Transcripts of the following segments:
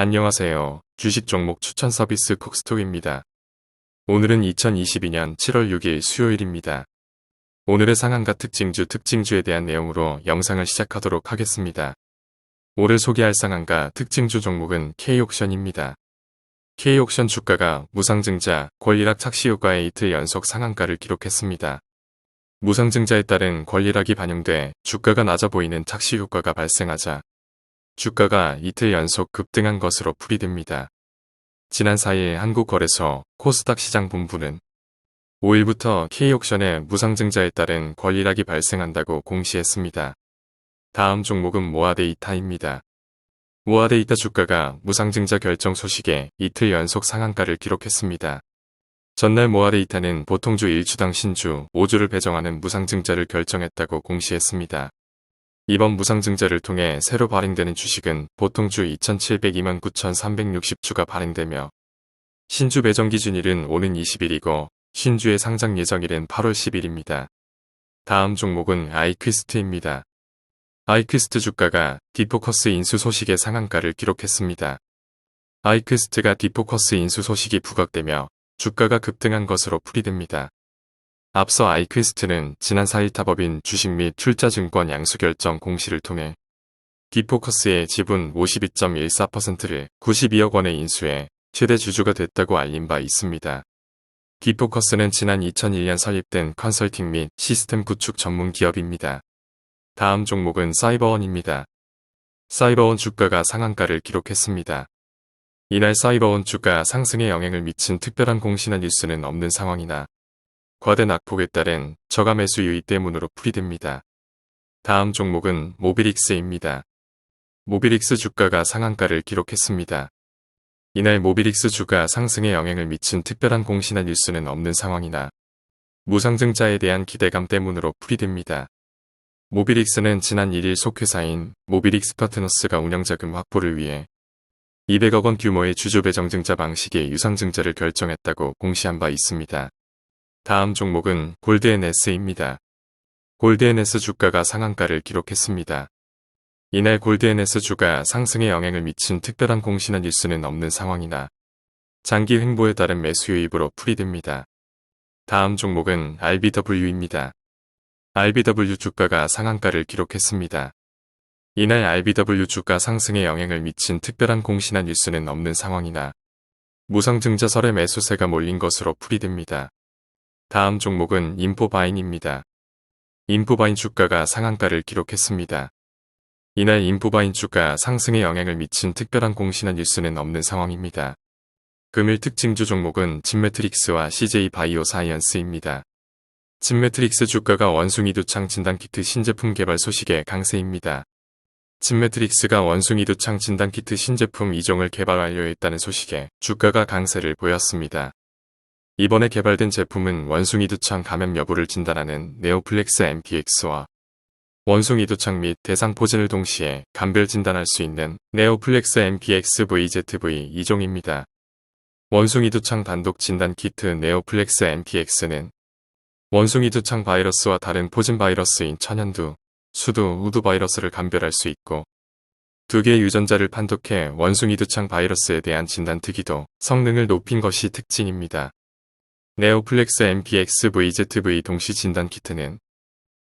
안녕하세요. 주식 종목 추천 서비스 콕스톡입니다. 오늘은 2022년 7월 6일 수요일입니다. 오늘의 상한가 특징주 특징주에 대한 내용으로 영상을 시작하도록 하겠습니다. 오늘 소개할 상한가 특징주 종목은 K옥션입니다. K옥션 주가가 무상증자, 권리락 착시 효과에 이틀 연속 상한가를 기록했습니다. 무상증자에 따른 권리락이 반영돼 주가가 낮아 보이는 착시 효과가 발생하자 주가가 이틀 연속 급등한 것으로 풀이됩니다. 지난 4일 한국거래소 코스닥 시장 본부는 5일부터 K옥션의 무상증자에 따른 권리락이 발생한다고 공시했습니다. 다음 종목은 모아데이타입니다. 모아데이타 주가가 무상증자 결정 소식에 이틀 연속 상한가를 기록했습니다. 전날 모아데이타는 보통주 1주당 신주 5주를 배정하는 무상증자를 결정했다고 공시했습니다. 이번 무상증자를 통해 새로 발행되는 주식은 보통 주 2,702만 9,360주가 발행되며 신주 배정 기준일은 오는 20일이고 신주의 상장 예정일은 8월 10일입니다. 다음 종목은 아이퀴스트입니다. 아이퀴스트 주가가 디포커스 인수 소식의 상한가를 기록했습니다. 아이퀴스트가 디포커스 인수 소식이 부각되며 주가가 급등한 것으로 풀이됩니다. 앞서 아이퀴스트는 지난 4일 타법인 주식 및 출자증권 양수결정 공시를 통해 디포커스의 지분 52.14%를 92억 원에 인수해 최대 주주가 됐다고 알린 바 있습니다. 디포커스는 지난 2001년 설립된 컨설팅 및 시스템 구축 전문 기업입니다. 다음 종목은 사이버원입니다. 사이버원 주가가 상한가를 기록했습니다. 이날 사이버원 주가 상승에 영향을 미친 특별한 공시나 뉴스는 없는 상황이나 과대 낙폭에 따른 저가 매수 유의 때문으로 풀이됩니다. 다음 종목은 모비릭스입니다. 모비릭스 주가가 상한가를 기록했습니다. 이날 모비릭스 주가 상승에 영향을 미친 특별한 공시나 뉴스는 없는 상황이나 무상증자에 대한 기대감 때문으로 풀이됩니다. 모비릭스는 지난 1일 속회사인 모비릭스 파트너스가 운영자금 확보를 위해 200억 원 규모의 주주 배정증자 방식의 유상증자를 결정했다고 공시한 바 있습니다. 다음 종목은 골드NS입니다. 골드NS 주가가 상한가를 기록했습니다. 이날 골드NS 주가 상승에 영향을 미친 특별한 공시나 뉴스는 없는 상황이나 장기 횡보에 따른 매수 유입으로 풀이됩니다. 다음 종목은 RBW입니다. RBW 주가가 상한가를 기록했습니다. 이날 RBW 주가 상승에 영향을 미친 특별한 공시나 뉴스는 없는 상황이나 무상증자설의 매수세가 몰린 것으로 풀이됩니다. 다음 종목은 인포바인입니다. 인포바인 주가가 상한가를 기록했습니다. 이날 인포바인 주가 상승에 영향을 미친 특별한 공시나 뉴스는 없는 상황입니다. 금일 특징주 종목은 진매트릭스와 CJ바이오 사이언스입니다. 진매트릭스 주가가 원숭이 두창 진단키트 신제품 개발 소식에 강세입니다. 진매트릭스가 원숭이 두창 진단키트 신제품 2종을 개발 완료했다는 소식에 주가가 강세를 보였습니다. 이번에 개발된 제품은 원숭이 두창 감염 여부를 진단하는 네오플렉스 MPX와 원숭이 두창 및 대상 포진을 동시에 감별 진단할 수 있는 네오플렉스 MPX VZV 2종입니다. 원숭이 두창 단독 진단 키트 네오플렉스 MPX는 원숭이 두창 바이러스와 다른 포진 바이러스인 천연두, 수두, 우두 바이러스를 감별할 수 있고 두 개의 유전자를 판독해 원숭이 두창 바이러스에 대한 진단 특이도, 성능을 높인 것이 특징입니다. 네오플렉스 MPX VZV 동시 진단 키트는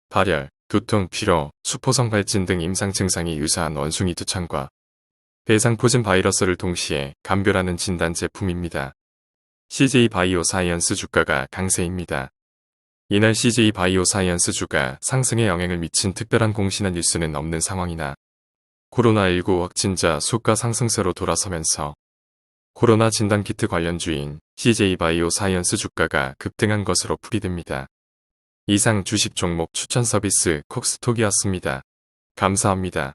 발열, 두통, 피로, 수포성 발진 등 임상 증상이 유사한 원숭이 두창과 대상 포진 바이러스를 동시에 감별하는 진단 제품입니다. CJ 바이오 사이언스 주가가 강세입니다. 이날 CJ 바이오 사이언스 주가 상승에 영향을 미친 특별한 공시나 뉴스는 없는 상황이나 코로나19 확진자 수가 상승세로 돌아서면서 코로나 진단키트 관련 주인 CJ바이오 사이언스 주가가 급등한 것으로 풀이됩니다. 이상 주식 종목 추천 서비스 콕스톡이었습니다. 감사합니다.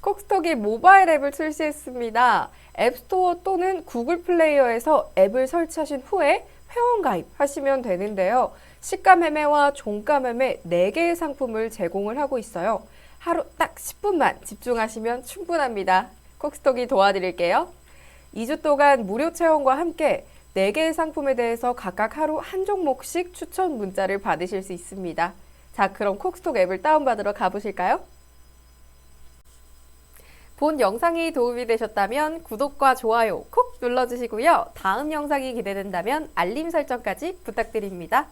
콕스톡이 모바일 앱을 출시했습니다. 앱스토어 또는 구글 플레이어에서 앱을 설치하신 후에 회원 가입하시면 되는데요. 시가 매매와 종가 매매 4개의 상품을 제공을 하고 있어요. 하루 딱 10분만 집중하시면 충분합니다. 콕스톡이 도와드릴게요. 2주 동안 무료 체험과 함께 4개의 상품에 대해서 각각 하루 한 종목씩 추천 문자를 받으실 수 있습니다. 자, 그럼 콕스톡 앱을 다운받으러 가보실까요? 본 영상이 도움이 되셨다면 구독과 좋아요 콕 눌러주시고요. 다음 영상이 기대된다면 알림 설정까지 부탁드립니다.